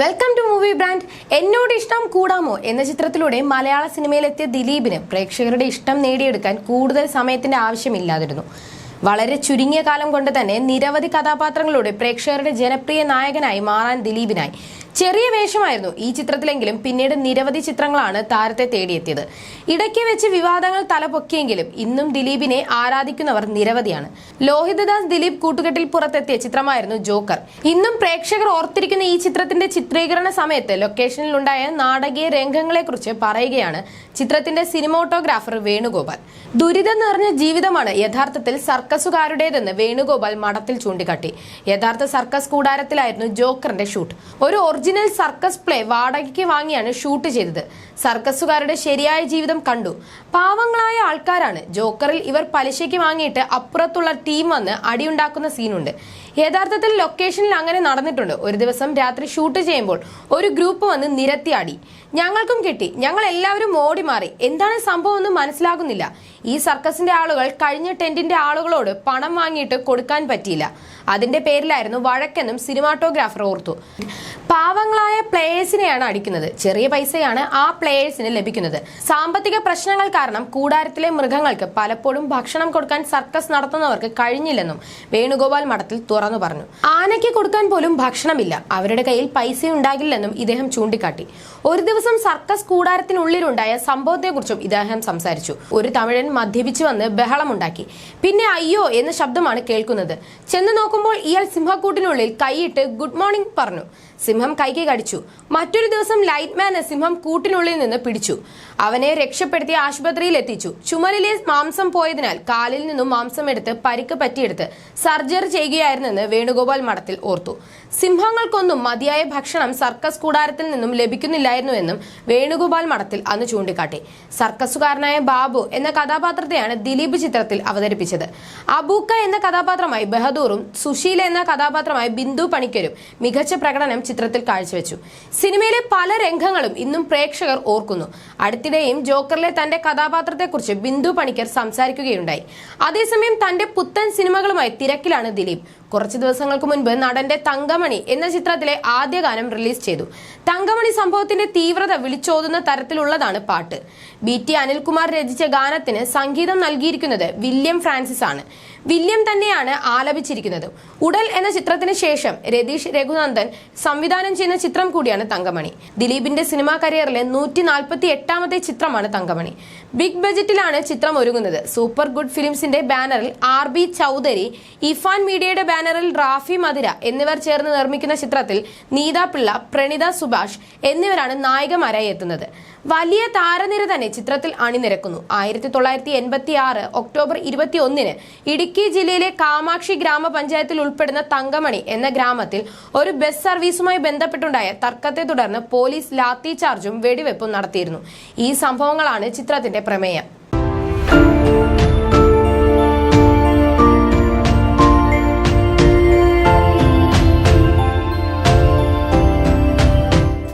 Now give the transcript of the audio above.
Welcome to movie brand എന്നോട് ഇഷ്ടം കൂടാമോ എന്ന ചിത്രത്തിലൂടെ മലയാള സിനിമയിലെത്തിയ ദിലീപിന് പ്രേക്ഷകരുടെ ഇഷ്ടം നേടിയെടുക്കാൻ കൂടുതൽ സമയത്തിന്റെ ആവശ്യമില്ലാതിരുന്നു. വളരെ ചുരുങ്ങിയ കാലം കൊണ്ട് തന്നെ നിരവധി കഥാപാത്രങ്ങളിലൂടെ പ്രേക്ഷകരുടെ ജനപ്രിയ നായകനായി മാറാൻ ദിലീപിനായി. ചെറിയ വേഷമായിരുന്നു ഈ ചിത്രത്തിലെങ്കിലും പിന്നീട് നിരവധി ചിത്രങ്ങളാണ് താരത്തെ തേടിയെത്തിയത്. ഇടയ്ക്ക് വെച്ച് വിവാദങ്ങൾ തലപൊക്കിയെങ്കിലും ഇന്നും ദിലീപിനെ ആരാധിക്കുന്നവർ നിരവധിയാണ്. ലോഹിതദാസ് ദിലീപ് കൂട്ടുകെട്ടിൽ പുറത്തെത്തിയ ചിത്രമായിരുന്നു ജോക്കർ. ഇന്നും പ്രേക്ഷകർ ഓർത്തിരിക്കുന്ന ഈ ചിത്രത്തിന്റെ ചിത്രീകരണ സമയത്ത് ലൊക്കേഷനിലുണ്ടായ നാടകീയ രംഗങ്ങളെക്കുറിച്ച് പറയുകയാണ് ചിത്രത്തിന്റെ സിനിമോട്ടോഗ്രാഫർ വേണുഗോപാൽ. ദുരിതം നിറഞ്ഞ ജീവിതമാണ് യഥാർത്ഥത്തിൽ സർക്കസുകാരുടേതെന്ന് വേണുഗോപാൽ മഠത്തിൽ ചൂണ്ടിക്കാട്ടി. യഥാർത്ഥ സർക്കസ് കൂടാരത്തിലായിരുന്നു ജോക്കറിന്റെ ഷൂട്ട്. ഒരു ഒറിജിനൽ സർക്കസ് പ്ലേ വാടകയ്ക്ക് വാങ്ങിയാണ് ഷൂട്ട് ചെയ്തത്. സർക്കസുകാരുടെ ശരിയായ ജീവിതം കണ്ടു. പാവങ്ങളായ ആൾക്കാരാണ്. ജോക്കറിൽ ഇവർ പലിശയ്ക്ക് വാങ്ങിയിട്ട് അപ്പുറത്തുള്ള ടീം വന്ന് അടിയുണ്ടാക്കുന്ന സീനുണ്ട്. യഥാർത്ഥത്തിൽ ലൊക്കേഷനിൽ അങ്ങനെ നടന്നിട്ടുണ്ട്. ഒരു ദിവസം രാത്രി ഷൂട്ട് ചെയ്യുമ്പോൾ ഒരു ഗ്രൂപ്പ് വന്ന് നിരത്തിയാടി. ഞങ്ങൾക്കും കിട്ടി. ഞങ്ങൾ എല്ലാവരും ഓടി മാറി എന്താണ് സംഭവം എന്ന് മനസ്സിലാകുന്നില്ല. ഈ സർക്കസിന്റെ ആളുകൾ കഴിഞ്ഞ ടെന്റിന്റെ ആളുകളോട് പണം വാങ്ങിയിട്ട് കൊടുക്കാൻ പറ്റിയില്ല. അതിന്റെ പേരിലായിരുന്നു വഴക്കെന്നും സിനിമാറ്റോഗ്രാഫർ ഓർത്തു. പാവങ്ങളായ പ്ലേയേഴ്സിനെയാണ് അടിക്കുന്നത്. ചെറിയ പൈസയാണ് ആ പ്ലേയേഴ്സിന് ലഭിക്കുന്നത്. സാമ്പത്തിക പ്രശ്നങ്ങൾ കാരണം കൂടാരത്തിലെ മൃഗങ്ങൾക്ക് പലപ്പോഴും ഭക്ഷണം കൊടുക്കാൻ സർക്കസ് നടത്തുന്നവർക്ക് കഴിഞ്ഞില്ലെന്നും വേണുഗോപാൽ മഠത്തിൽ തുറന്നു പറഞ്ഞു. ആനയ്ക്ക് കൊടുക്കാൻ പോലും ഭക്ഷണമില്ല. അവരുടെ കയ്യിൽ പൈസ ഉണ്ടാകില്ലെന്നും ഇദ്ദേഹം ചൂണ്ടിക്കാട്ടി. ഒരു ദിവസം സർക്കസ് കൂടാരത്തിനുള്ളിലുണ്ടായ സംഭവത്തെക്കുറിച്ചും ഇദ്ദേഹം സംസാരിച്ചു. ഒരു തമിഴൻ മദ്യപിച്ചു വന്ന് ബഹളമുണ്ടാക്കി. പിന്നെ അയ്യോ എന്ന ശബ്ദമാണ് കേൾക്കുന്നത്. ചെന്ന് നോക്കുമ്പോൾ ഇയാൾ സിംഹക്കൂട്ടിനുള്ളിൽ കൈയിട്ട് ഗുഡ് മോർണിംഗ് പറഞ്ഞു. സിംഹം കൈക്ക് കടിച്ചു. മറ്റൊരു ദിവസം ലൈറ്റ്മാന് സിംഹം കൂട്ടിനുള്ളിൽ നിന്ന് പിടിച്ചു. അവനെ രക്ഷപ്പെടുത്തി ആശുപത്രിയിൽ എത്തിച്ചു. ചുമലിലെ മാംസം പോയതിനാൽ കാലിൽ നിന്നും മാംസം എടുത്ത് പരിക്ക് പറ്റിയെടുത്ത് സർജറി ചെയ്യുകയായിരുന്നെന്ന് വേണുഗോപാൽ മഠത്തിൽ ഓർത്തു. സിംഹങ്ങൾക്കൊന്നും മതിയായ ഭക്ഷണം സർക്കസ് കൂടാരത്തിൽ നിന്നും ലഭിക്കുന്നില്ലായിരുന്നു എന്നും വേണുഗോപാൽ മഠത്തിൽ അന്ന് ചൂണ്ടിക്കാട്ടി. സർക്കസുകാരനായ ബാബു എന്ന കഥാപാത്രത്തെയാണ് ദിലീപ് ചിത്രത്തിൽ അവതരിപ്പിച്ചത്. അബൂക്ക എന്ന കഥാപാത്രമായി ബഹദൂറും സുശീല എന്ന കഥാപാത്രമായി ബിന്ദു പണിക്കരും മികച്ച പ്രകടനം ചിത്രത്തിൽ കാഴ്ചവെച്ചു. സിനിമയിലെ പല രംഗങ്ങളും ഇന്നും പ്രേക്ഷകർ ഓർക്കുന്നു. അടുത്തിടെയും ജോക്കറിലെ തന്റെ കഥാപാത്രത്തെക്കുറിച്ച് ബിന്ദു പണിക്കർ സംസാരിക്കുകയുണ്ടായി. അതേസമയം തന്റെ പുത്തൻ സിനിമകളുമായി തിരക്കിലാണ് ദിലീപ്. കുറച്ചു ദിവസങ്ങൾക്ക് മുൻപ് നടന്റെ തങ്കമണി എന്ന ചിത്രത്തിലെ ആദ്യ ഗാനം റിലീസ് ചെയ്തു. തങ്കമണി സംഭവത്തിന്റെ തീവ്രത വിളിച്ചോതുന്ന തരത്തിലുള്ളതാണ് പാട്ട്. ബി ടി അനിൽകുമാർ രചിച്ച ഗാനത്തിന് സംഗീതം നൽകിയിരിക്കുന്നത് വില്യം ഫ്രാൻസിസ് ആണ്. വില്യം തന്നെയാണ് ആലപിച്ചിരിക്കുന്നത്. ഉടൽ എന്ന ചിത്രത്തിന് ശേഷം രതീഷ് രഘുനന്ദൻ സംവിധാനം ചെയ്യുന്ന ചിത്രം കൂടിയാണ് തങ്കമണി. ദിലീപിന്റെ സിനിമാ കരിയറിലെ നൂറ്റി നാൽപ്പത്തി എട്ടാമത്തെ ചിത്രമാണ് തങ്കമണി. ബിഗ് ബജറ്റിലാണ് ചിത്രം ഒരുങ്ങുന്നത്. സൂപ്പർ ഗുഡ് ഫിലിംസിന്റെ ബാനറിൽ ആർ ബി ചൗധരി ഇഫാൻ മീഡിയയുടെ ബാനറിൽ റാഫി മതിര എന്നിവർ ചേർന്ന് നിർമ്മിക്കുന്ന ചിത്രത്തിൽ നീത പിള്ള പ്രണിത സുഭാഷ് എന്നിവരാണ് നായികമാരായി എത്തുന്നത്. വലിയ താരനിര തന്നെ ചിത്രത്തിൽ അണിനിരക്കുന്നു. ആയിരത്തി തൊള്ളായിരത്തി എൺപത്തി ആറ് ഒക്ടോബർ ഇരുപത്തി ഒന്നിന് ഇടുക്കി ജില്ലയിലെ കാമാക്ഷി ഗ്രാമപഞ്ചായത്തിൽ ഉൾപ്പെടുന്ന തങ്കമണി എന്ന ഗ്രാമത്തിൽ ഒരു ബസ് സർവീസുമായി ബന്ധപ്പെട്ടുണ്ടായ തർക്കത്തെ തുടർന്ന് പോലീസ് ലാത്തി ചാർജും വെടിവെപ്പും നടത്തിയിരുന്നു. ഈ സംഭവങ്ങളാണ് ചിത്രത്തിന്റെ പ്രമേയം.